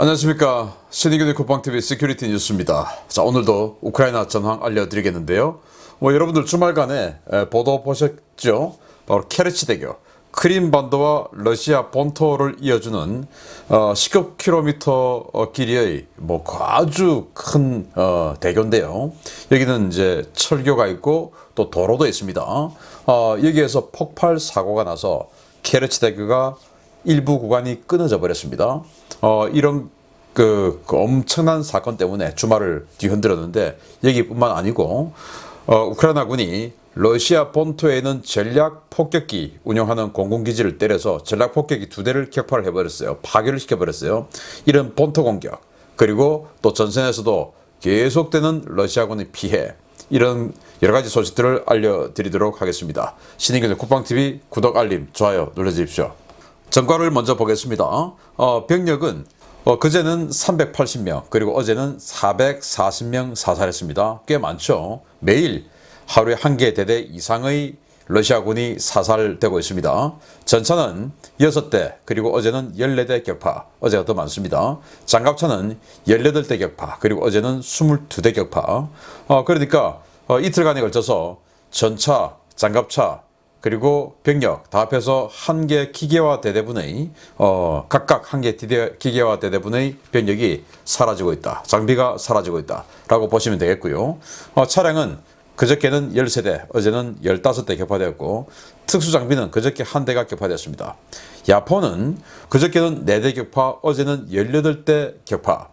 안녕하십니까 신의균의 국방TV 시큐리티 뉴스입니다. 자 오늘도 우크라이나 전황 알려드리겠는데요. 뭐 여러분들 주말간에 에, 보도 보셨죠? 바로 케르치 대교 크림반도와 러시아 본토를 이어주는 어, 10km 어, 길이의 뭐 아주 큰 어, 대교인데요. 여기는 이제 철교가 있고 또 도로도 있습니다. 어, 여기에서 폭발 사고가 나서 케르치 대교가 일부 구간이 끊어져 버렸습니다. 어, 이런 그, 그 엄청난 사건 때문에 주말을 뒤흔들었는데 여기뿐만 아니고 어, 우크라이나군이 러시아 본토에 있는 전략 폭격기 운영하는 공군기지를 때려서 전략 폭격기 두 대를 격파를 해버렸어요. 파괴를 시켜버렸어요. 이런 본토 공격 그리고 또 전선에서도 계속되는 러시아군의 피해 이런 여러 가지 소식들을 알려드리도록 하겠습니다. 신인균의 국방TV 구독, 알림, 좋아요 눌러주십시오. 전과를 먼저 보겠습니다. 어, 병력은 어, 그제는 380명 그리고 어제는 440명 사살했습니다. 꽤 많죠. 매일 하루에 한 개 대대 이상의 러시아군이 사살되고 있습니다. 전차는 6대 그리고 어제는 14대 격파 어제가 더 많습니다. 장갑차는 18대 격파 그리고 어제는 22대 격파 어, 그러니까 어, 이틀간에 걸쳐서 전차, 장갑차 그리고 병력 다 합해서 한 개 기계화 대대분의 어, 각각 한 개 기계화 대대분의 병력이 사라지고 있다. 장비가 사라지고 있다라고 보시면 되겠고요. 어, 차량은 그저께는 13대, 어제는 15대 격파되었고 특수 장비는 그저께 한 대가 격파되었습니다. 야포는 그저께는 4대 격파, 어제는 18대 격파.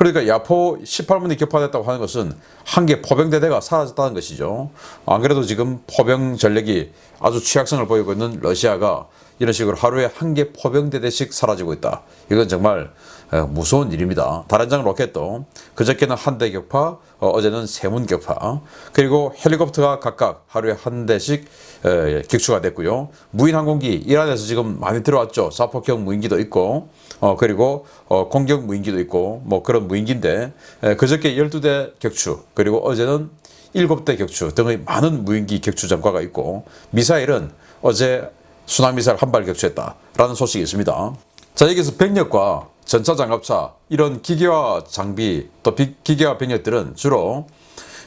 그러니까 야포 18문이 격파됐다고 하는 것은 한 개 포병대대가 사라졌다는 것이죠. 안 그래도 지금 포병 전력이 아주 취약성을 보이고 있는 러시아가 이런 식으로 하루에 한 개 포병대대씩 사라지고 있다. 이건 정말 무서운 일입니다. 다른장 로켓도 그저께는 한 대 격파, 어, 제는 세문 격파, 그리고 헬리콥터가 각각 하루에 한 대씩 격추가 됐고요. 무인 항공기 이란에서 지금 많이 들어왔죠. 자폭형 무인기도 있고, 어, 그리고 어, 공격 무인기도 있고, 뭐 그런 무인기인데 그저께 12대 격추, 그리고 어제는 7대 격추 등의 많은 무인기 격추 전과가 있고, 미사일은 어제 순항미사일 한 발 격추했다라는 소식이 있습니다. 자, 여기서 병력과 전차 장갑차 이런 기계화 장비 또 기계화 병력들은 주로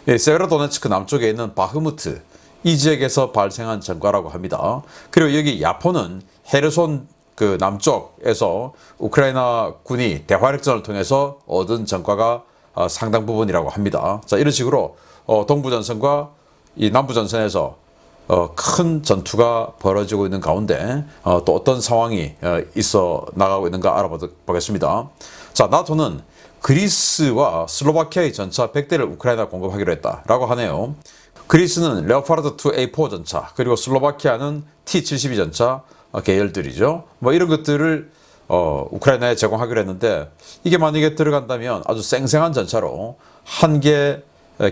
세베로도네츠크 남쪽에 있는 바흐무트 이 지역에서 발생한 전과라고 합니다. 그리고 여기 야포는 헤르손 그 남쪽에서 우크라이나 군이 대화력전을 통해서 얻은 전과가 어, 상당 부분이라고 합니다. 자 이런 식으로 어, 동부 전선과 이 남부 전선에서 어, 큰 전투가 벌어지고 있는 가운데 어, 또 어떤 상황이 어, 있어 나가고 있는가 알아보겠습니다. 자, 나토는 그리스와 슬로바키아의 전차 100대를 우크라이나 공급하기로 했다라고 하네요. 그리스는 레오파르드 2A4 전차, 그리고 슬로바키아는 T72 전차 어, 계열들이죠. 뭐 이런 것들을 어, 우크라이나에 제공하기로 했는데 이게 만약에 들어간다면 아주 쌩쌩한 전차로 한 개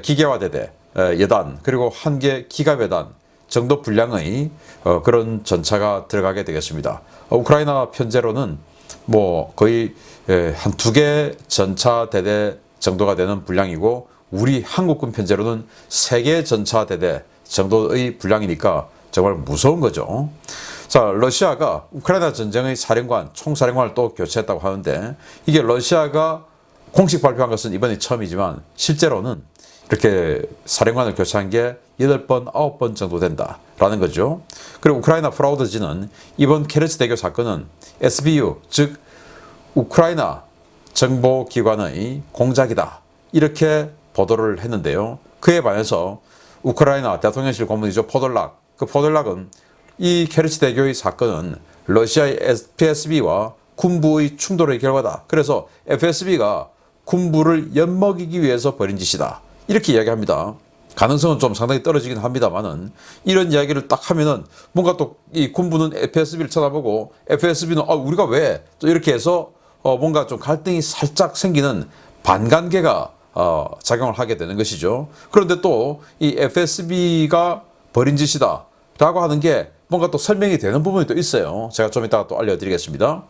기계화 대대 여단 그리고 한 개 기갑여단 정도 분량의 어, 그런 전차가 들어가게 되겠습니다. 어, 우크라이나 편제로는 뭐 거의 예, 한두 개 전차 대대 정도가 되는 분량이고 우리 한국군 편제로는 세 개 전차 대대 정도의 분량이니까 정말 무서운 거죠. 자, 러시아가 우크라이나 전쟁의 사령관, 총사령관을 또 교체했다고 하는데 이게 러시아가 공식 발표한 것은 이번이 처음이지만 실제로는 이렇게 사령관을 교체한 게 8번, 9번 정도 된다라는 거죠. 그리고 우크라이나 프라우드지는 이번 케르치 대교 사건은 SBU, 즉 우크라이나 정보기관의 공작이다. 이렇게 보도를 했는데요. 그에 반해서 우크라이나 대통령실 고문이죠. 포돌락. 그 포돌락은 이 케르치 대교의 사건은 러시아의 FSB와 군부의 충돌의 결과다. 그래서 FSB가 군부를 엿먹이기 위해서 벌인 짓이다. 이렇게 이야기합니다. 가능성은 좀 상당히 떨어지긴 합니다만은 이런 이야기를 딱 하면은 뭔가 또 이 군부는 FSB를 쳐다보고 FSB는 아 우리가 왜 또 이렇게 해서 어 뭔가 좀 갈등이 살짝 생기는 반관계가 어 작용을 하게 되는 것이죠. 그런데 또 이 FSB가 벌인 짓이다라고 하는 게 뭔가 또 설명이 되는 부분이 또 있어요. 제가 좀 이따가 또 알려드리겠습니다.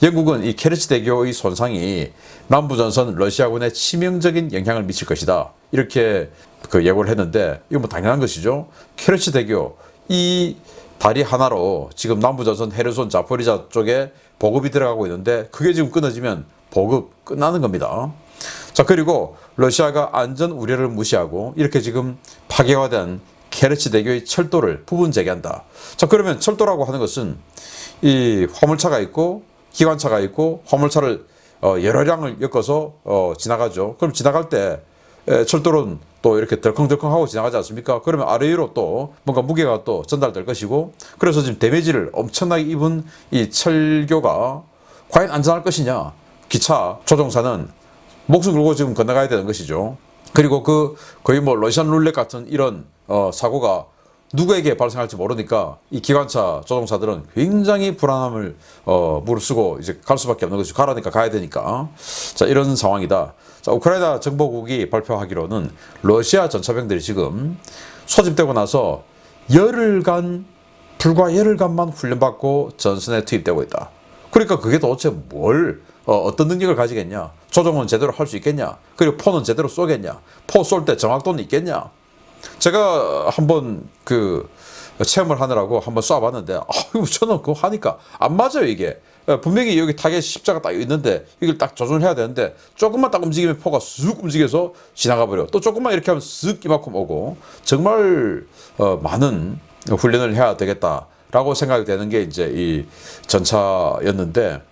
영국은 이 케르치 대교의 손상이 남부전선 러시아군에 치명적인 영향을 미칠 것이다. 이렇게 그 예고를 했는데 이거 뭐 당연한 것이죠. 케르치 대교 이 다리 하나로 지금 남부전선 헤르손 자포리자 쪽에 보급이 들어가고 있는데 그게 지금 끊어지면 보급 끝나는 겁니다. 자 그리고 러시아가 안전 우려를 무시하고 이렇게 지금 파괴화된 케르치 대교의 철도를 부분 재개한다. 자 그러면 철도라고 하는 것은 이 화물차가 있고 기관차가 있고 화물차를 어, 여러 량을 엮어서 어, 지나가죠. 그럼 지나갈 때 에, 철도는 또 이렇게 덜컹덜컹하고 지나가지 않습니까? 그러면 아래 위로 또 뭔가 무게가 또 전달될 것이고 그래서 지금 데미지를 엄청나게 입은 이 철교가 과연 안전할 것이냐? 기차 조종사는 목숨 걸고 지금 건너가야 되는 것이죠. 그리고 그 거의 뭐 러시안 룰렛 같은 이런 어, 사고가 누구에게 발생할지 모르니까 이 기관차 조종사들은 굉장히 불안함을 어, 무릅쓰고 이제 갈 수밖에 없는 것이죠. 가라니까 가야 되니까. 자 이런 상황이다. 자 우크라이나 정보국이 발표하기로는 러시아 전차병들이 지금 소집되고 나서 열흘간 불과 열흘간만 훈련받고 전선에 투입되고 있다. 그러니까 그게 도대체 뭘 어, 떤 능력을 가지겠냐? 조종은 제대로 할 수 있겠냐? 그리고 포는 제대로 쏘겠냐? 포 쏠 때 정확도는 있겠냐? 제가 한번 그 체험을 하느라고 한번 쏴봤는데 아유 저는 그거 하니까 안 맞아요 이게. 예, 분명히 여기 타겟 십자가 딱 있는데 이걸 딱 조준해야 되는데 조금만 딱 움직이면 포가 쑥 움직여서 지나가 버려 또 조금만 이렇게 하면 쓱 이만큼 오고 정말 어, 많은 훈련을 해야 되겠다라고 생각이 되는 게 이제 이 전차였는데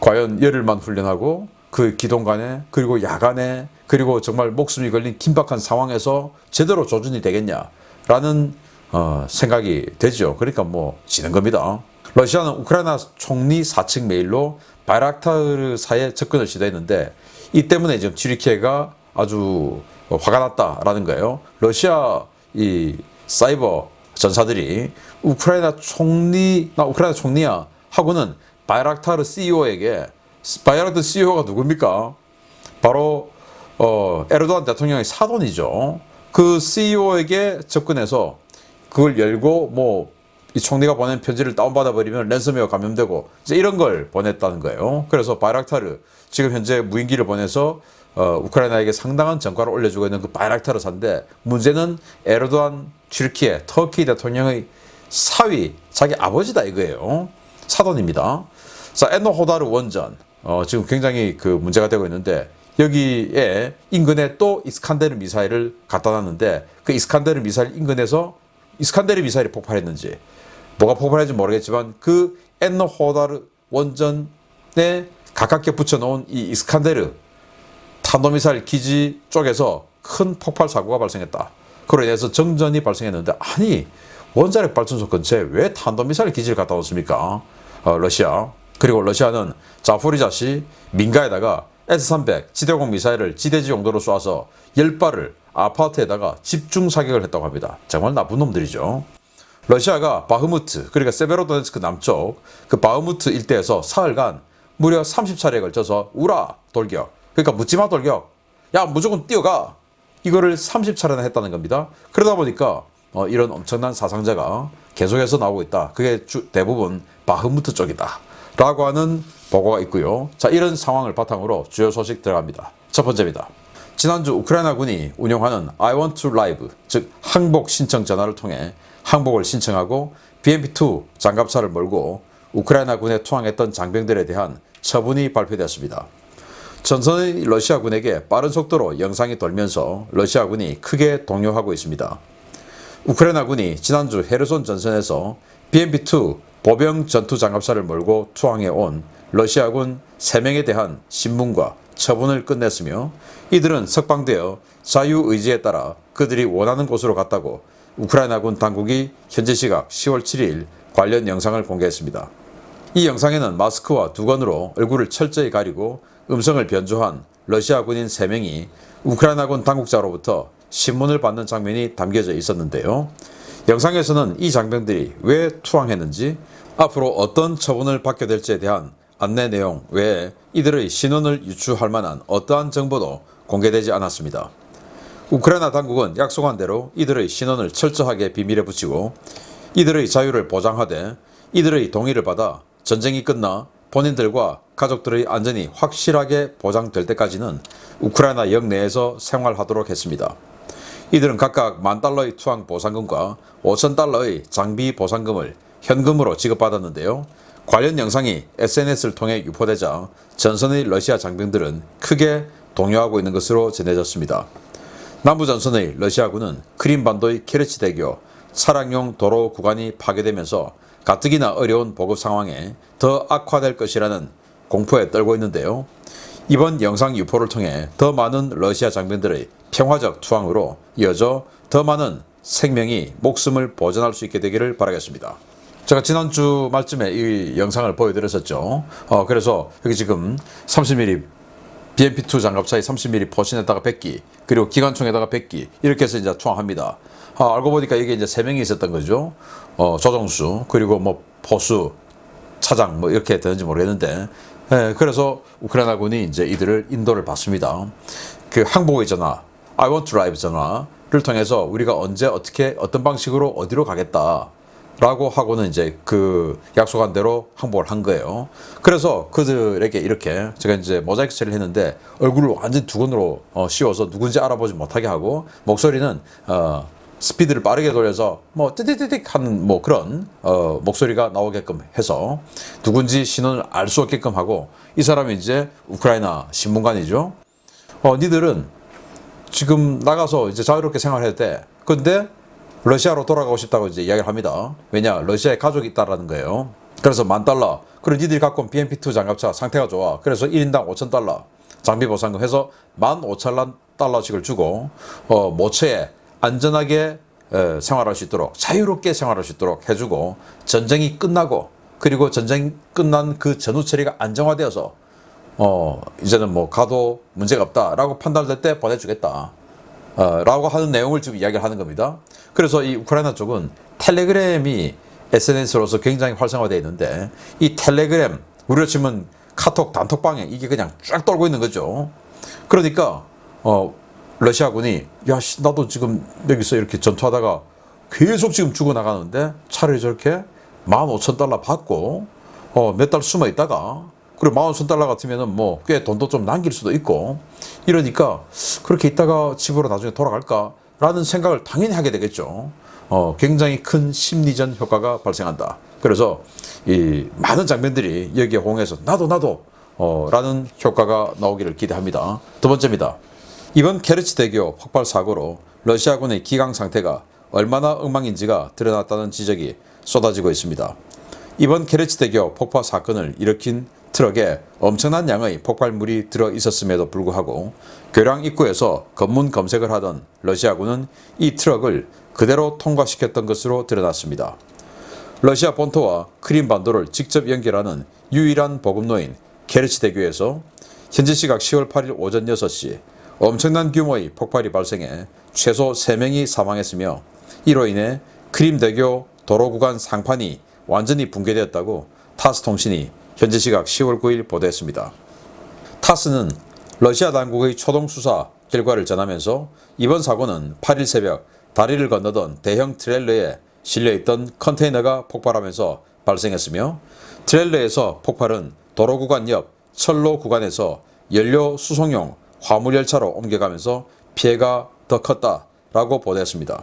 과연 열흘만 훈련하고 그 기동간에 그리고 야간에 그리고 정말 목숨이 걸린 긴박한 상황에서 제대로 조준이 되겠냐라는 어, 생각이 되죠. 그러니까 뭐 지는 겁니다. 러시아는 우크라이나 총리 4층 메일로 바이락타르사에 접근을 시도했는데 이 때문에 지금 튀르키예가 아주 화가 났다라는 거예요. 러시아 이 사이버 전사들이 우크라이나 총리 나 우크라이나 총리야 하고는 바이락타르 CEO에게 바이락타르 CEO가 누굽니까? 바로 어, 에르도안 대통령의 사돈이죠. 그 CEO에게 접근해서 그걸 열고 뭐 이 총리가 보낸 편지를 다운받아 버리면 랜섬웨어 감염되고 이제 이런 걸 보냈다는 거예요. 그래서 바이락타르 지금 현재 무인기를 보내서 어, 우크라이나에게 상당한 전과를 올려주고 있는 그 바이락타르사인데 문제는 에르도안 튀르키예 터키 대통령의 사위 자기 아버지다 이거예요. 사돈입니다. 자 에노 호다르 원전 어, 지금 굉장히 그 문제가 되고 있는데 여기에 인근에 또 이스칸데르 미사일을 갖다 놨는데 그 이스칸데르 미사일 인근에서 이스칸데르 미사일이 폭발했는지 뭐가 폭발했는지 모르겠지만 그 엔노 호다르 원전에 가깝게 붙여놓은 이 이스칸데르 탄도미사일 기지 쪽에서 큰 폭발 사고가 발생했다. 그로 인해서 정전이 발생했는데 아니 원자력 발전소 근처에 왜 탄도미사일 기지를 갖다 놓습니까? 어, 러시아 그리고 러시아는 자포리자시 민가에다가 S-300 지대공 미사일을 지대지 용도로 쏴서 10발을 아파트에다가 집중 사격을 했다고 합니다. 정말 나쁜 놈들이죠. 러시아가 바흐무트, 그러니까 세베로도네츠크 남쪽 그 바흐무트 일대에서 사흘간 무려 30차례에 걸쳐서 우라 돌격, 그러니까 묻지마 돌격, 야 무조건 뛰어가 이거를 30차례나 했다는 겁니다. 그러다 보니까 어, 이런 엄청난 사상자가 계속해서 나오고 있다. 그게 주, 대부분 바흐무트 쪽이다. 라고 하는 보고가 있고요. 자, 이런 상황을 바탕으로 주요 소식 들어갑니다. 첫 번째입니다. 지난주 우크라이나군이 운영하는 I want to live, 즉 항복 신청 전화를 통해 항복을 신청하고 BMP-2 장갑차를 몰고 우크라이나군에 투항했던 장병들에 대한 처분이 발표되었습니다. 전선의 러시아군에게 빠른 속도로 영상이 돌면서 러시아군이 크게 동요하고 있습니다. 우크라이나군이 지난주 헤르손 전선에서 BMP-2 보병 전투 장갑차를 몰고 투항해 온 러시아군 3명에 대한 신문과 처분을 끝냈으며 이들은 석방되어 자유의지에 따라 그들이 원하는 곳으로 갔다고 우크라이나군 당국이 현재 시각 10월 7일 관련 영상을 공개했습니다. 이 영상에는 마스크와 두건으로 얼굴을 철저히 가리고 음성을 변조한 러시아 군인 3명이 우크라이나군 당국자로부터 신문을 받는 장면이 담겨져 있었는데요. 영상에서는 이 장병들이 왜 투항했는지 앞으로 어떤 처분을 받게 될지에 대한 안내 내용 외에 이들의 신원을 유추할 만한 어떠한 정보도 공개되지 않았습니다. 우크라이나 당국은 약속한 대로 이들의 신원을 철저하게 비밀에 붙이고 이들의 자유를 보장하되 이들의 동의를 받아 전쟁이 끝나 본인들과 가족들의 안전이 확실하게 보장될 때까지는 우크라이나 영내에서 생활하도록 했습니다. 이들은 각각 만 달러의 투항 보상금과 5천 달러의 장비 보상금을 현금으로 지급받았는데요. 관련 영상이 SNS를 통해 유포되자 전선의 러시아 장병들은 크게 동요하고 있는 것으로 전해졌습니다. 남부 전선의 러시아군은 크림반도의 케르치 대교 차량용 도로 구간이 파괴되면서 가뜩이나 어려운 보급 상황에 더 악화될 것이라는 공포에 떨고 있는데요. 이번 영상 유포를 통해 더 많은 러시아 장병들의 평화적 투항으로 이어져 더 많은 생명이 목숨을 보존할 수 있게 되기를 바라겠습니다. 제가 지난주 말쯤에 이 영상을 보여드렸었죠. 어, 그래서 여기 지금 30mm BMP2 장갑차에 30mm 포신에다가 100기, 그리고 기관총에다가 100기, 이렇게 해서 이제 투항합니다. 아, 알고 보니까 이게 이제 3명이 있었던 거죠. 어, 조정수, 그리고 뭐 포수, 차장, 뭐 이렇게 되는지 모르겠는데, 예, 그래서 우크라이나군이 이제 이들을 인도를 받습니다. 그 항복의 전화, I want to live 전화를 통해서 우리가 언제 어떻게 어떤 방식으로 어디로 가겠다. 라고 하고는 이제 그 약속한 대로 항복을 한 거예요. 그래서 그들에게 이렇게 제가 이제 모자이크 처리를 했는데 얼굴을 완전 두건으로 어, 씌워서 누군지 알아보지 못하게 하고 목소리는 어, 스피드를 빠르게 돌려서 뭐 띠띠띠띠 하는 뭐 그런 어, 목소리가 나오게끔 해서 누군지 신원을 알 수 없게끔 하고 이 사람이 이제 우크라이나 신문관이죠. 어, 니들은 지금 나가서 이제 자유롭게 생활해도 돼. 근데 러시아로 돌아가고 싶다고 이제 이야기를 합니다. 왜냐, 러시아에 가족이 있다라는 거예요. 그래서 만 달러. 그리고 니들이 갖고 온 BMP2 장갑차 상태가 좋아. 그래서 1인당 5천 달러 장비 보상금 해서 만 5천 달러씩을 주고 어, 모처에 안전하게 에, 생활할 수 있도록 자유롭게 생활할 수 있도록 해주고 전쟁이 끝나고 그리고 전쟁 끝난 그 전후 처리가 안정화되어서 어 이제는 뭐 가도 문제가 없다라고 판단될 때 보내주겠다. 어, 라고 하는 내용을 지금 이야기를 하는 겁니다. 그래서 이 우크라이나 쪽은 텔레그램이 SNS로서 굉장히 활성화되어 있는데 이 텔레그램 우리로 치면 카톡 단톡방에 이게 그냥 쫙 돌고 있는 거죠. 그러니까 어 러시아군이 야 씨, 나도 지금 여기서 이렇게 전투하다가 계속 지금 죽어 나가는데 차라리 저렇게 15,000달러 받고 어, 몇 달 숨어 있다가 그리고 15,000달러 같으면은 뭐 꽤 돈도 좀 남길 수도 있고 이러니까 그렇게 있다가 집으로 나중에 돌아갈까라는 생각을 당연히 하게 되겠죠. 어, 굉장히 큰 심리전 효과가 발생한다. 그래서 이 많은 장면들이 여기에 호응해서 나도 나도 어, 라는 효과가 나오기를 기대합니다. 두 번째입니다. 이번 케르치 대교 폭발 사고로 러시아군의 기강 상태가 얼마나 엉망인지가 드러났다는 지적이 쏟아지고 있습니다. 이번 케르치 대교 폭파 사건을 일으킨 트럭에 엄청난 양의 폭발물이 들어 있었음에도 불구하고 교량 입구에서 검문 검색을 하던 러시아군은 이 트럭을 그대로 통과시켰던 것으로 드러났습니다. 러시아 본토와 크림반도를 직접 연결하는 유일한 보급로인 케르치 대교에서 현지 시각 10월 8일 오전 6시 엄청난 규모의 폭발이 발생해 최소 3명이 사망했으며 이로 인해 크림대교 도로 구간 상판이 완전히 붕괴되었다고 타스 통신이 현지 시각 10월 9일 보도했습니다. 타스는 러시아 당국의 초동 수사 결과를 전하면서 이번 사고는 8일 새벽 다리를 건너던 대형 트레일러에 실려있던 컨테이너가 폭발하면서 발생했으며 트레일러에서 폭발은 도로 구간 옆 철로 구간에서 연료 수송용 화물열차로 옮겨가면서 피해가 더 컸다라고 보도했습니다.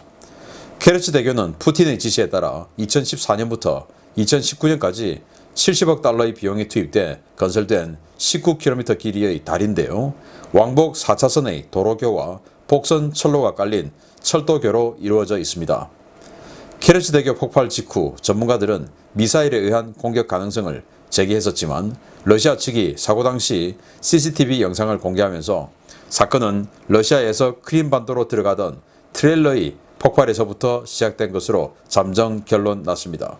케르치 대교는 푸틴의 지시에 따라 2014년부터 2019년까지 70억 달러의 비용이 투입돼 건설된 19km 길이의 다리인데요. 왕복 4차선의 도로교와 복선 철로가 깔린 철도교로 이루어져 있습니다. 케르치 대교 폭발 직후 전문가들은 미사일에 의한 공격 가능성을 제기했었지만 러시아 측이 사고 당시 CCTV 영상을 공개하면서 사건은 러시아에서 크림반도로 들어가던 트레일러의 폭발에서부터 시작된 것으로 잠정 결론 났습니다.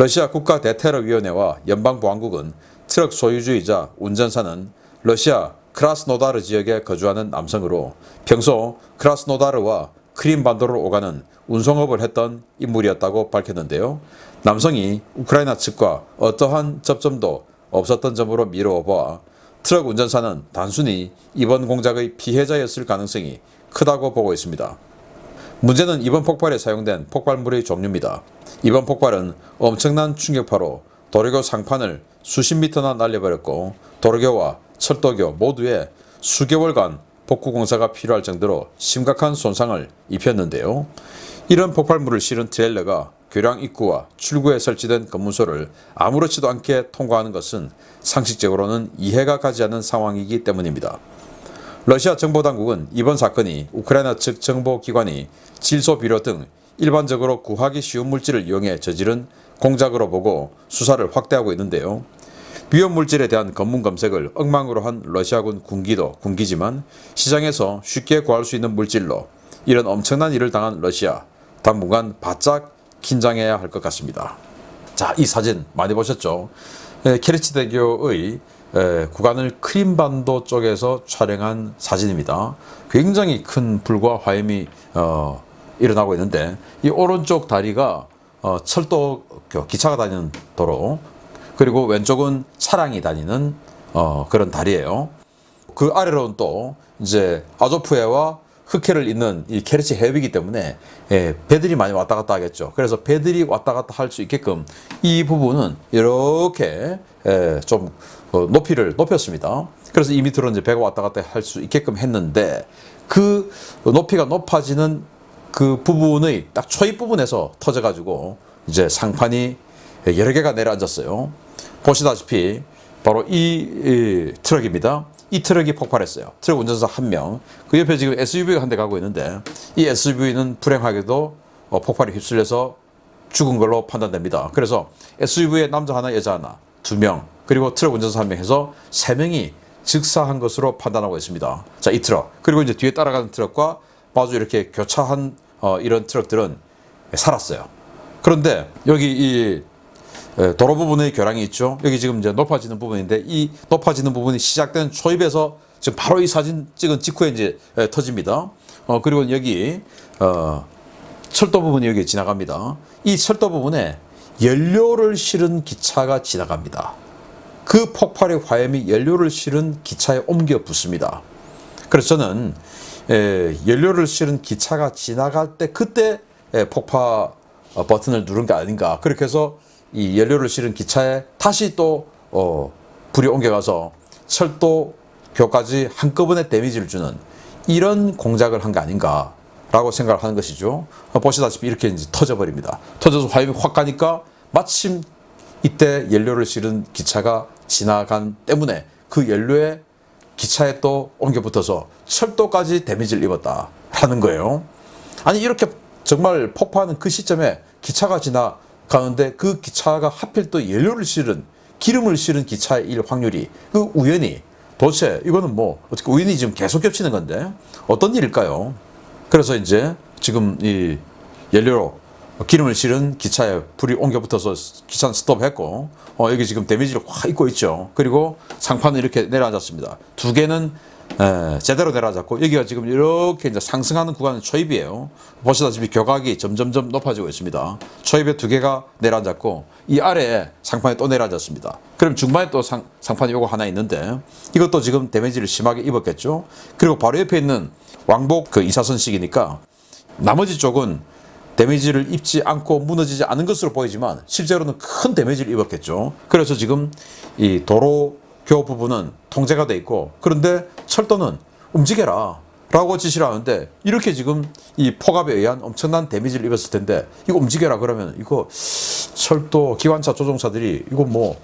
러시아 국가 대테러위원회와 연방보안국은 트럭 소유주이자 운전사는 러시아 크라스노다르 지역에 거주하는 남성으로 평소 크라스노다르와 크림반도를 오가는 운송업을 했던 인물이었다고 밝혔는데요. 남성이 우크라이나 측과 어떠한 접점도 없었던 점으로 미루어 보아 트럭 운전사는 단순히 이번 공작의 피해자였을 가능성이 크다고 보고 있습니다. 문제는 이번 폭발에 사용된 폭발물의 종류입니다. 이번 폭발은 엄청난 충격파로 도로교 상판을 수십 미터나 날려버렸고 도로교와 철도교 모두에 수개월간 복구 공사가 필요할 정도로 심각한 손상을 입혔는데요. 이런 폭발물을 실은 트레일러가 교량 입구와 출구에 설치된 검문소를 아무렇지도 않게 통과하는 것은 상식적으로는 이해가 가지 않는 상황이기 때문입니다. 러시아 정보당국은 이번 사건이 우크라이나 측 정보기관이 질소 비료 등 일반적으로 구하기 쉬운 물질을 이용해 저지른 공작으로 보고 수사를 확대하고 있는데요. 위험 물질에 대한 검문 검색을 엉망으로 한 러시아군 군기도 군기지만 시장에서 쉽게 구할 수 있는 물질로 이런 엄청난 일을 당한 러시아 당분간 바짝 긴장해야 할 것 같습니다. 자, 이 사진 많이 보셨죠? 에, 케르치 대교의 에, 구간을 크림반도 쪽에서 촬영한 사진입니다. 굉장히 큰 불과 화염이 어, 일어나고 있는데 이 오른쪽 다리가 어, 철도 그 기차가 다니는 도로 그리고 왼쪽은 차량이 다니는 어, 그런 다리예요. 그 아래로는 또 이제 아조프해와 흑해를 잇는 이 케르치 해협이기 때문에 예, 배들이 많이 왔다 갔다 하겠죠. 그래서 배들이 왔다 갔다 할 수 있게끔 이 부분은 이렇게 예, 좀 어, 높이를 높였습니다. 그래서 이 밑으로 이제 배가 왔다 갔다 할 수 있게끔 했는데 그 높이가 높아지는 그 부분의 딱 초입 부분에서 터져가지고 이제 상판이 여러 개가 내려앉았어요. 보시다시피 바로 이, 이 트럭입니다. 이 트럭이 폭발했어요. 트럭 운전사 한 명. 그 옆에 지금 SUV가 한 대 가고 있는데 이 SUV는 불행하게도 어, 폭발에 휩쓸려서 죽은 걸로 판단됩니다. 그래서 SUV에 남자 하나, 여자 하나, 두 명, 그리고 트럭 운전사 한 명 해서 세 명이 즉사한 것으로 판단하고 있습니다. 자, 이 트럭. 그리고 이제 뒤에 따라가는 트럭과 마주 이렇게 교차한 어, 이런 트럭들은 살았어요. 그런데 여기 이 에, 도로 부분의 교량이 있죠. 여기 지금 이제 높아지는 부분인데 이 높아지는 부분이 시작된 초입에서 지금 바로 이 사진 찍은 직후에 이제 에, 터집니다. 어, 그리고 여기 어, 철도 부분이 여기 지나갑니다. 이 철도 부분에 연료를 실은 기차가 지나갑니다. 그 폭발의 화염이 연료를 실은 기차에 옮겨 붙습니다. 그래서 저는 에, 연료를 실은 기차가 지나갈 때 그때 에, 폭파 어, 버튼을 누른 게 아닌가. 그렇게 해서 이 연료를 실은 기차에 다시 또 어, 불이 옮겨가서 철도교까지 한꺼번에 데미지를 주는 이런 공작을 한 게 아닌가 라고 생각을 하는 것이죠. 어, 보시다시피 이렇게 이제 터져버립니다. 터져서 화염이 확 가니까 마침 이때 연료를 실은 기차가 지나간 때문에 그 연료에 기차에 또 옮겨 붙어서 철도까지 데미지를 입었다라는 거예요. 아니 이렇게 정말 폭파하는 그 시점에 기차가 지나가는데 그 기차가 하필 또 연료를 실은 기름을 실은 기차일 확률이 그 우연히 도대체 이거는 뭐 어떻게 우연히 지금 계속 겹치는 건데 어떤 일일까요? 그래서 이제 지금 이 연료로 기름을 실은 기차에 불이 옮겨 붙어서 기차는 스톱했고 어, 여기 지금 데미지를 확 입고 있죠. 그리고 상판은 이렇게 내려앉았습니다. 두 개는 에, 제대로 내려앉았고 여기가 지금 이렇게 이제 상승하는 구간은 초입이에요. 보시다시피 교각이 점점점 높아지고 있습니다. 초입에 두 개가 내려앉았고 이 아래에 상판이 또 내려앉았습니다. 그럼 중반에 또 상, 상판이 요거 하나 있는데 이것도 지금 데미지를 심하게 입었겠죠. 그리고 바로 옆에 있는 왕복 그 2사선식이니까 나머지 쪽은 데미지를 입지 않고 무너지지 않은 것으로 보이지만 실제로는 큰 데미지를 입었겠죠. 그래서 지금 이 도로교 부분은 통제가 돼 있고 그런데 철도는 움직여라. 라고 지시를 하는데 이렇게 지금 이 폭압에 의한 엄청난 데미지를 입었을 텐데 이거 움직여라 그러면 이거 철도 기관차 조종사들이 이거 뭐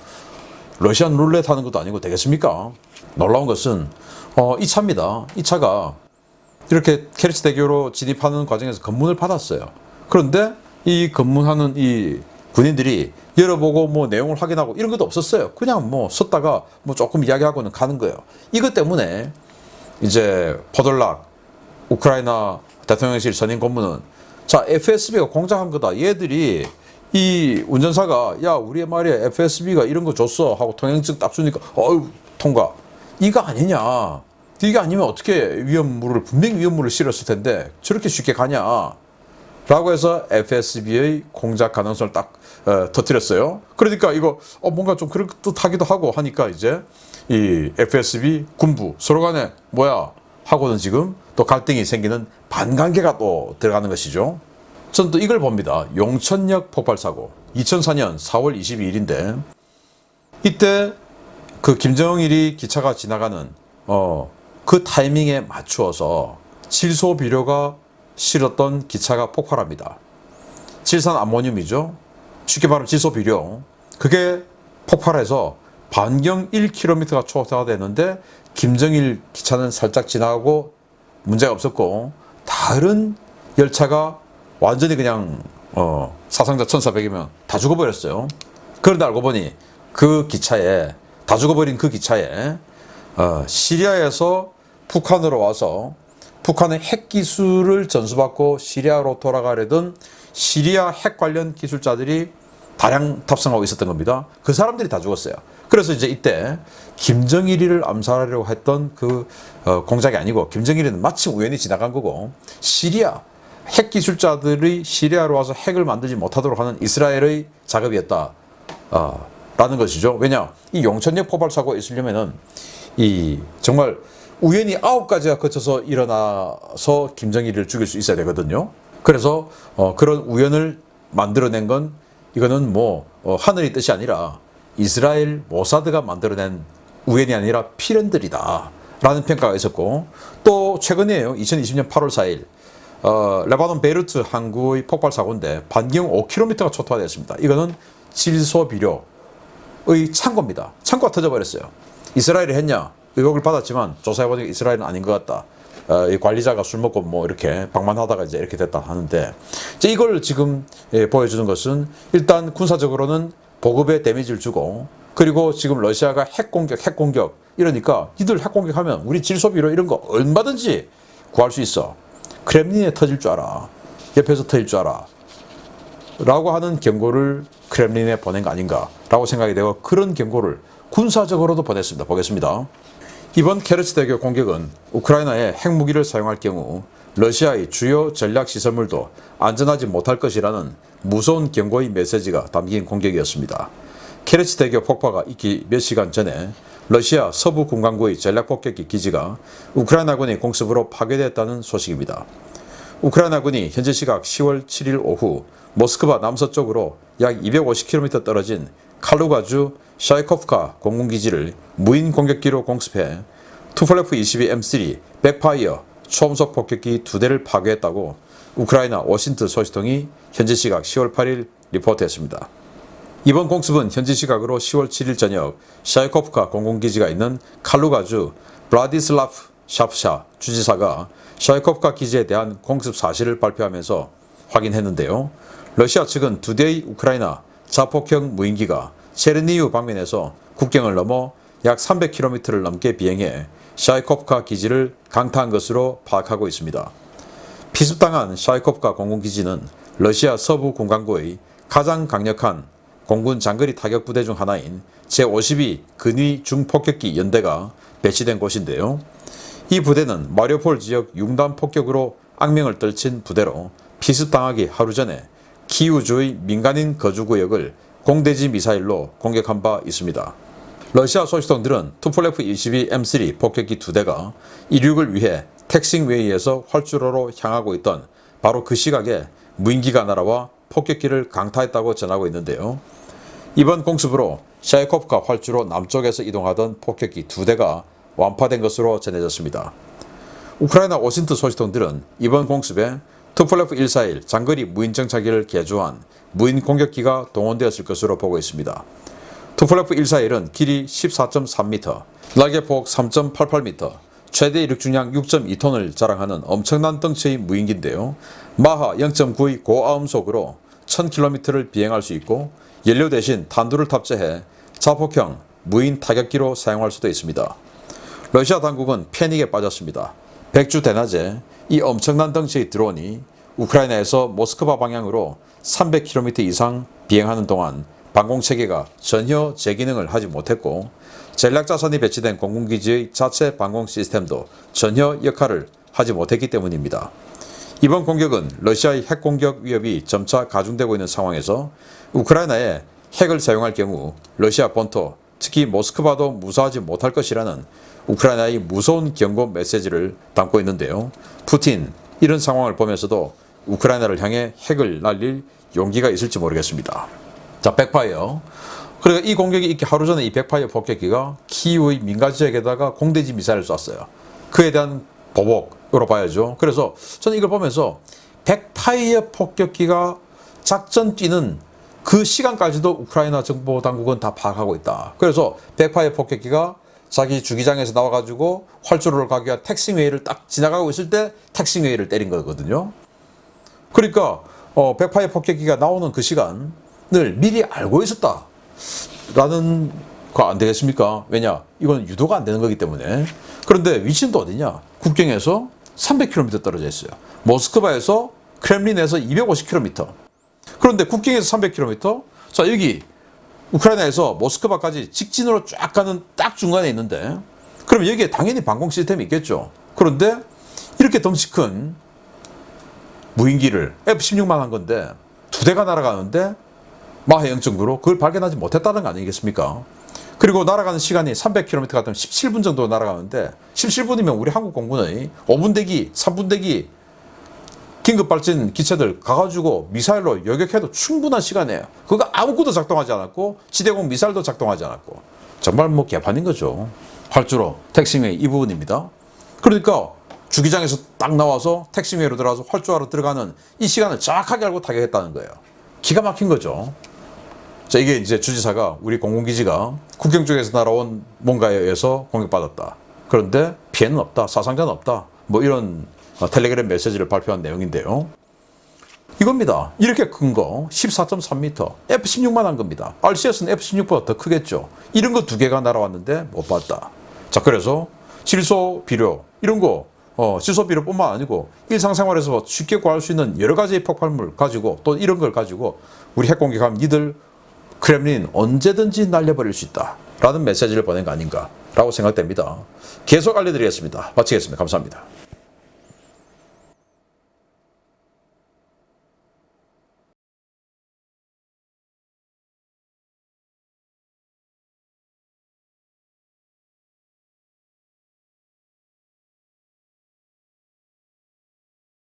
러시안 룰렛 하는 것도 아니고 되겠습니까? 놀라운 것은 어, 이 차입니다. 이 차가 이렇게 케르치 대교로 진입하는 과정에서 검문을 받았어요. 그런데 이 검문하는 이 군인들이 열어보고 뭐 내용을 확인하고 이런 것도 없었어요. 그냥 뭐 섰다가 뭐 조금 이야기하고는 가는 거예요. 이것 때문에 이제 포돌락 우크라이나 대통령실 전임 고문은 자 FSB가 공작한 거다. 얘들이 이 운전사가 야 우리 말이야 FSB가 이런 거 줬어 하고 통행증 딱 주니까 어유 통과 이거 아니냐 이게 아니면 어떻게 위험물을 분명히 위험물을 실었을 텐데 저렇게 쉽게 가냐 라고 해서 FSB의 공작 가능성을 딱 어, 터뜨렸어요. 그러니까 이거 어, 뭔가 좀 그럴 듯하기도 하고 하니까 이제 이 FSB 군부 서로 간에 뭐야 하고는 지금 또 갈등이 생기는 반관계가 또 들어가는 것이죠. 저는 또 이걸 봅니다. 용천역 폭발 사고 2004년 4월 22일인데 이때 그 김정일이 기차가 지나가는 어, 그 타이밍에 맞추어서 질소 비료가 실었던 기차가 폭발합니다. 질산 암모늄이죠. 쉽게 말하면 질소 비료. 그게 폭발해서 반경 1km가 초과되는데 김정일 기차는 살짝 지나가고 문제가 없었고 다른 열차가 완전히 그냥 어, 사상자 1,400이면 다 죽어버렸어요. 그런데 알고 보니 그 기차에 다 죽어버린 그 기차에 어, 시리아에서 북한으로 와서 북한의 핵 기술을 전수받고 시리아로 돌아가려던 시리아 핵 관련 기술자들이 다량 탑승하고 있었던 겁니다. 그 사람들이 다 죽었어요. 그래서 이제 이때 김정일이를 암살하려고 했던 그 어, 공작이 아니고 김정일이는 마침 우연히 지나간 거고 시리아 핵 기술자들이 시리아로 와서 핵을 만들지 못하도록 하는 이스라엘의 작업이었다. 어, 라는 것이죠. 왜냐 이 용천역 포발 사고가 있으려면은 이 정말 우연히 아홉 가지가 거쳐서 일어나서 김정일을 죽일 수 있어야 되거든요. 그래서 어, 그런 우연을 만들어낸 건 이거는 뭐 어, 하늘의 뜻이 아니라 이스라엘 모사드가 만들어낸 우연이 아니라 필연들이다. 라는 평가가 있었고 또 최근에요. 2020년 8월 4일 어, 레바논 베이루트 항구의 폭발 사고인데 반경 5km가 초토화되었습니다. 이거는 질소 비료의 창고입니다. 창고가 터져버렸어요. 이스라엘이 했냐? 의혹을 받았지만 조사해보니까 이스라엘은 아닌 것 같다. 어, 이 관리자가 술 먹고 뭐 이렇게 방만하다가 이제 이렇게 됐다 하는데 이제 이걸 지금 예, 보여주는 것은 일단 군사적으로는 보급에 데미지를 주고 그리고 지금 러시아가 핵 공격, 핵 공격 이러니까 니들 핵 공격하면 우리 질소비로 이런 거 얼마든지 구할 수 있어. 크렘린에 터질 줄 알아. 옆에서 터질 줄 알아. 라고 하는 경고를 크렘린에 보낸 거 아닌가라고 생각이 되고 그런 경고를 군사적으로도 보냈습니다. 보겠습니다. 이번 케르치 대교 공격은 우크라이나에 핵무기를 사용할 경우 러시아의 주요 전략 시설물도 안전하지 못할 것이라는 무서운 경고의 메시지가 담긴 공격이었습니다. 케르치 대교 폭파가 있기 몇 시간 전에 러시아 서부 군강구의 전략 폭격기 기지가 우크라이나군의 공습으로 파괴됐다는 소식입니다. 우크라이나군이 현재 시각 10월 7일 오후 모스크바 남서쪽으로 약 250km 떨어진 칼루가주 샤이코프카 공군기지를 무인 공격기로 공습해 투플레프 22 M3 백파이어 초음속 폭격기 두 대를 파괴했다고 우크라이나 워신트 소식통이 현지 시각 10월 8일 리포트했습니다. 이번 공습은 현지 시각으로 10월 7일 저녁 샤이코프카 공군기지가 있는 칼루가주 브라디슬라프 샤프샤 주지사가 샤이코프카 기지에 대한 공습 사실을 발표하면서 확인했는데요. 러시아 측은 두 대의 우크라이나 자폭형 무인기가 체르니우 방면에서 국경을 넘어 약 300km를 넘게 비행해 샤이코프카 기지를 강타한 것으로 파악하고 있습니다. 피습당한 샤이코프카 공군기지는 러시아 서부 군강구의 가장 강력한 공군 장거리 타격 부대 중 하나인 제52 근위 중폭격기 연대가 배치된 곳인데요. 이 부대는 마리오폴 지역 융단 폭격으로 악명을 떨친 부대로 피습당하기 하루 전에 키우주의 민간인 거주구역을 공대지 미사일로 공격한 바 있습니다. 러시아 소식통들은 투플레프 22 M3 폭격기 두 대가 이륙을 위해 택싱웨이에서 활주로로 향하고 있던 바로 그 시각에 무인기가 날아와 폭격기를 강타했다고 전하고 있는데요. 이번 공습으로 샤이코프카 활주로 남쪽에서 이동하던 폭격기 두 대가 완파된 것으로 전해졌습니다. 우크라이나 오신트 소식통들은 이번 공습에 투플레프 141 장거리 무인 정찰기를 개조한 무인 공격기가 동원되었을 것으로 보고 있습니다. 투플레프 141은 길이 14.3m, 날개폭 3.88m, 최대 이륙 중량 6.2톤을 자랑하는 엄청난 덩치의 무인기인데요. 마하 0.9의 고아음속으로 1000km를 비행할 수 있고 연료 대신 탄두를 탑재해 자폭형 무인 타격기로 사용할 수도 있습니다. 러시아 당국은 패닉에 빠졌습니다. 백주 대낮에 이 엄청난 덩치의 드론이 우크라이나에서 모스크바 방향으로 300km 이상 비행하는 동안 방공체계가 전혀 재기능을 하지 못했고 전략자산이 배치된 공군기지의 자체 방공 시스템도 전혀 역할을 하지 못했기 때문입니다. 이번 공격은 러시아의 핵 공격 위협이 점차 가중되고 있는 상황에서 우크라이나에 핵을 사용할 경우 러시아 본토, 특히 모스크바도 무사하지 못할 것이라는 우크라이나의 무서운 경고 메시지를 담고 있는데요. 푸틴 이런 상황을 보면서도 우크라이나를 향해 핵을 날릴 용기가 있을지 모르겠습니다. 자, 백파이어. 그러니까 이 공격이 있기 하루 전에 이 백파이어 폭격기가 키우의 민간 지역에다가 공대지 미사일을 쐈어요. 그에 대한 보복으로 봐야죠. 그래서 저는 이걸 보면서 백파이어 폭격기가 작전 뛰는 그 시간까지도 우크라이나 정보 당국은 다 파악하고 있다. 그래서 백파의 폭격기가 자기 주기장에서 나와가지고 활주로를 가기 위한 택싱웨이를 딱 지나가고 있을 때 택싱웨이를 때린 거거든요. 그러니까 어, 백파의 폭격기가 나오는 그 시간을 미리 알고 있었다. 라는 거 안 되겠습니까? 왜냐? 이건 유도가 안 되는 거기 때문에. 그런데 위치는 또 어디냐? 국경에서 300km 떨어져 있어요. 모스크바에서 크렘린에서 250km. 그런데 국경에서 300km. 자, 여기 우크라이나에서 모스크바까지 직진으로 쫙 가는 딱 중간에 있는데 그럼 여기에 당연히 방공 시스템이 있겠죠. 그런데 이렇게 덩치 큰 무인기를 F-16만 한 건데 두 대가 날아가는데 마하 0.9로 그걸 발견하지 못했다는 거 아니겠습니까? 그리고 날아가는 시간이 300km 같으면 17분 정도 날아가는데 17분이면 우리 한국 공군의 5분 대기, 3분 대기 긴급 발진 기체들 가가지고 미사일로 요격해도 충분한 시간이에요. 그거 아무것도 작동하지 않았고 지대공 미사일도 작동하지 않았고 정말 뭐 개판인 거죠. 활주로 택싱웨이 이 부분입니다. 그러니까 주기장에서 딱 나와서 택싱웨이로 들어가서 활주하러 들어가는 이 시간을 정확하게 알고 타격했다는 거예요. 기가 막힌 거죠. 자, 이게 이제 주지사가 우리 공군기지가 국경 쪽에서 날아온 뭔가에 의해서 공격받았다. 그런데 피해는 없다. 사상자는 없다. 뭐 이런 어, 텔레그램 메시지를 발표한 내용인데요. 이겁니다. 이렇게 큰 거 14.3m F-16만 한 겁니다. RCS는 F-16보다 더 크겠죠. 이런 거 두 개가 날아왔는데 못 봤다. 자 그래서 질소 비료 이런 거 어, 질소 비료뿐만 아니고 일상생활에서 쉽게 구할 수 있는 여러 가지 폭발물 가지고 또 이런 걸 가지고 우리 핵공격 하면 니들 크렘린 언제든지 날려버릴 수 있다. 라는 메시지를 보낸 거 아닌가 라고 생각됩니다. 계속 알려드리겠습니다. 마치겠습니다. 감사합니다.